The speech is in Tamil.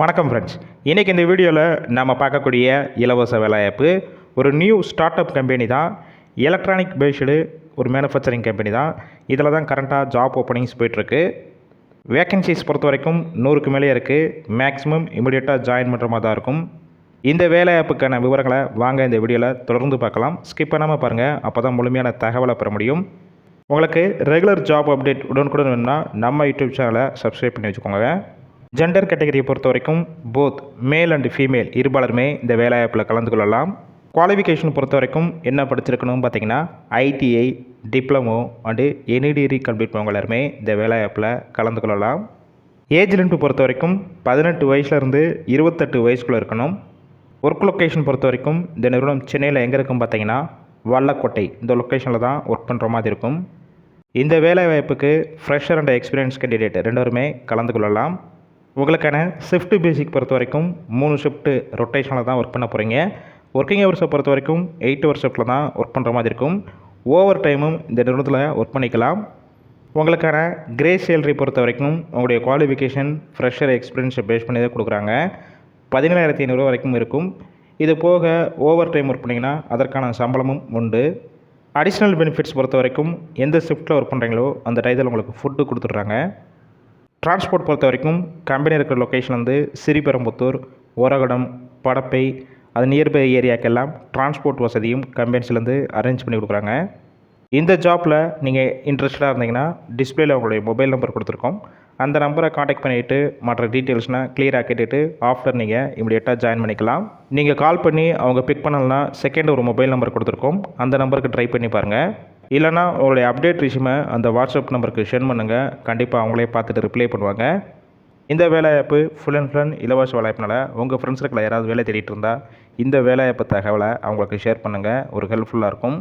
வணக்கம் ஃப்ரெண்ட்ஸ் இன்றைக்கி இந்த வீடியோவில் நம்ம பார்க்கக்கூடிய இலவச வேலைவாய்ப்பு ஒரு நியூ ஸ்டார்ட் அப் கம்பெனி தான். எலக்ட்ரானிக் பேஸ்டு ஒரு மேனுஃபேக்சரிங் கம்பெனி தான். இதில் தான் கரண்ட்டாக ஜாப் ஓப்பனிங்ஸ் போயிட்டுருக்கு. வேக்கன்சிஸ் பொறுத்த வரைக்கும் நூறுக்கு மேலே இருக்குது மேக்ஸிமம் இமிடியேட்டாக ஜாயின் பண்ணுற மாதிரி தான் இருக்கும். இந்த வேலைவாய்ப்புக்கான விவரங்களை வாங்க இந்த வீடியோவில் தொடர்ந்து பார்க்கலாம். ஸ்கிப் பண்ணாமல் பாருங்கள் அப்போ தான் முழுமையான தகவலை பெற முடியும். உங்களுக்கு ரெகுலர் ஜாப் அப்டேட் உடனுக்குடன் வேணும்னா நம்ம யூடியூப் சேனலை சப்ஸ்கிரைப் பண்ணி வச்சுக்கோங்க. ஜெண்டர் கேட்டகரியை பொறுத்த வரைக்கும் போத் மேல் அண்ட் ஃபீமேல் இருபாலருமே இந்த வேலைவாய்ப்பில் கலந்து கொள்ளலாம். குவாலிஃபிகேஷன் பொறுத்த வரைக்கும் என்ன படிச்சிருக்கணும்னு பார்த்தீங்கன்னா ITI diploma and any degree complete பண்ணவங்க எல்லாருமே இந்த வேலைவாய்ப்பில் கலந்து கொள்ளலாம். ஏஜ் லிமிட் பொறுத்த வரைக்கும் பதினெட்டு வயசுலேருந்து இருபத்தெட்டு வயசுக்குள்ளே இருக்கணும். ஒர்க் லொக்கேஷன் பொறுத்த வரைக்கும் இந்த நிறுவனம் சென்னையில் எங்கே இருக்கும் பார்த்தீங்கன்னா வல்லக்கோட்டை. இந்த லொக்கேஷனில் தான் ஒர்க் பண்ணுற மாதிரி இருக்கும். இந்த வேலைவாய்ப்புக்கு ஃப்ரெஷர் அண்ட் எக்ஸ்பீரியன்ஸ் கேண்டிடேட் ரெண்டோருமே கலந்து கொள்ளலாம். உங்களுக்கான ஷிஃப்ட் பேசிக் பொறுத்த வரைக்கும் மூணு ஷிஃப்ட்டு ரொட்டேஷனில் தான் ஒர்க் பண்ண போகிறீங்க ஒர்க்கிங் ஹவர்ஸை பொறுத்த வரைக்கும் எயிட் ஹவர் ஷிஃப்ட்டில் தான் ஒர்க் பண்ணுற மாதிரி இருக்கும். ஓவர் டைமும் இந்த நிறுவனத்தில் ஒர்க் பண்ணிக்கலாம். உங்களுக்கான கிரே சேலரி பொறுத்த வரைக்கும் உங்களுடைய குவாலிஃபிகேஷன் ஃப்ரெஷர் எக்ஸ்பீரியன்ஸை பேஸ் பண்ணி தான் கொடுக்குறாங்க. பதினேழாயிரத்தி ஐநூறுரூவா வரைக்கும் இருக்கும். இது போக ஓவர் டைம் ஒர்க் பண்ணிங்கன்னா அதற்கான சம்பளமும் உண்டு. அடிஷ்னல் பெனிஃபிட்ஸ் பொறுத்த வரைக்கும் எந்த ஷிஃப்ட்டில் ஒர்க் பண்ணுறீங்களோ அந்த டயத்தில் உங்களுக்கு ஃபுட்டு கொடுத்துட்றாங்க. டிரான்ஸ்போர்ட் பொறுத்த வரைக்கும் கம்பெனி இருக்கிற லொக்கேஷன் வந்து சிறிபெரும்புத்தூர் ஓரகடம் படப்பை அது நியர்பை ஏரியாக்கெல்லாம் டிரான்ஸ்போர்ட் வசதியும் கம்பெனிஸ்லேருந்து அரேஞ்ச் பண்ணி கொடுக்குறாங்க. இந்த ஜாப்பில் நீங்கள் இன்ட்ரெஸ்டடாக இருந்தீங்கன்னா டிஸ்பிளேல உங்களுடைய மொபைல் நம்பர் கொடுத்துருக்கோம். அந்த நம்பரை காண்டாக்ட் பண்ணிவிட்டு மற்ற டீட்டெயில்ஸ்னால் கிளியராக கேட்டுட்டு ஆஃப்டர் நீங்கள் இமிடியேட்டாக ஜாயின் பண்ணிக்கலாம். நீங்கள் கால் பண்ணி அவங்க பிக் பண்ணலன்னா செகண்ட் ஒரு மொபைல் நம்பர் கொடுத்துருக்கோம். அந்த நம்பருக்கு ட்ரை பண்ணி பாருங்கள் இல்லைனா உங்களுடைய அப்டேட் ரிஷ்யூமை அந்த வாட்ஸ்அப் நம்பருக்கு சென்ட் பண்ணுங்கள் கண்டிப்பாக அவங்களே பார்த்துட்டு ரிப்ளை பண்ணுவாங்க. இந்த வேலையாய்ப்பு ஃபுல் அண்ட் ஃபுல் இலவச வேலைவாய்ப்புனால உங்கள் ஃப்ரெண்ட்ஸுக்குள்ள யாராவது வேலை தேடிட்டு இருந்தால் இந்த வேலைவாய்ப்பு தகவலை அவங்களுக்கு ஷேர் பண்ணுங்கள் ஒரு ஹெல்ப்ஃபுல்லாக இருக்கும்.